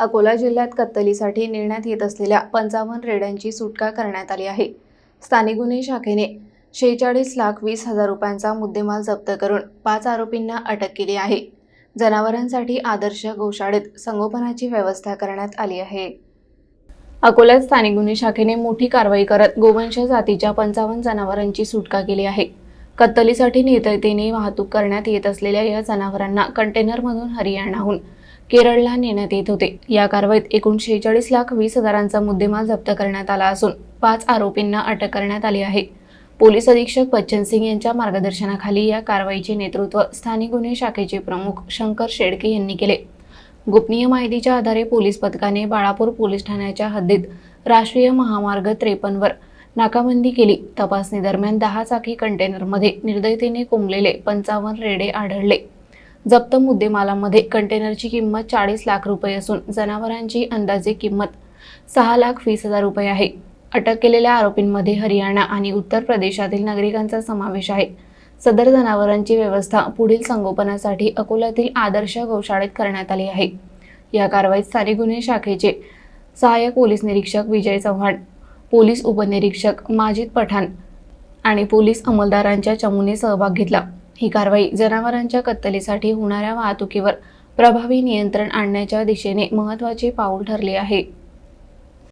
अकोला जिल्ह्यात कत्तलीसाठी नेण्यात येत असलेल्या पंचावन्न रेड्यांची सुटका करण्यात आली आहे. स्थानिक गुन्हे शाखेने शेहेचाळीस लाख वीस हजार रुपयांचा मुद्देमाल जप्त करून पाच आरोपींना अटक केली आहे. जनावरांसाठी आदर्श गोशाळेत संगोपनाची व्यवस्था करण्यात आली आहे. अकोल्यात स्थानिक गुन्हे शाखेने मोठी कारवाई करत गोवंश जातीच्या पंचावन्न जनावरांची सुटका केली आहे. कत्तलीसाठी निर्दयतेने वाहतूक करण्यात येत असलेल्या या जनावरांना कंटेनरमधून हरियाणाहून केरळला नेण्यात येत होते. या कारवाईत एकूण शेहेचाळीस लाख वीस हजारांचा मुद्देमाल जप्त करण्यात आला असून पाच आरोपींना अटक करण्यात आली आहे. पोलीस अधीक्षक बच्चन सिंग यांच्या मार्गदर्शनाखाली या कारवाईचे नेतृत्व स्थानिक गुन्हे शाखेचे प्रमुख शंकर शेडके यांनी केले. गोपनीय माहितीच्या आधारे पोलीस पथकाने बाळापूर पोलीस ठाण्याच्या हद्दीत राष्ट्रीय महामार्ग त्रेपन्नवर नाकाबंदी केली. तपासणी दरम्यान दहा चाकी कंटेनरमध्ये निर्दयतेने कोंबलेले पंचावन्न रेडे आढळले. जप्त मुद्देमालामध्ये कंटेनरची किंमत चाळीस लाख रुपये असून जनावरांची अंदाजे किंमत सहा लाख वीस हजार रुपये आहे. अटक केलेल्या आरोपींमध्ये हरियाणा आणि उत्तर प्रदेशातील नागरिकांचा समावेश आहे. सदर जनावरांची व्यवस्था पुढील संगोपनासाठी अकोल्यातील आदर्श गौशाळेत करण्यात आली आहे. या कारवाईत स्थानिक गुन्हे शाखेचे सहाय्यक पोलीस निरीक्षक विजय चव्हाण पोलीस उपनिरीक्षक माजिद पठाण आणि पोलीस अंमलदारांच्या चमूने सहभाग घेतला. ही कारवाई जनावरांच्या कत्तलीसाठी होणाऱ्या वाहतुकीवर प्रभावी नियंत्रण आणण्याच्या दिशेने महत्त्वाचे पाऊल ठरले आहे.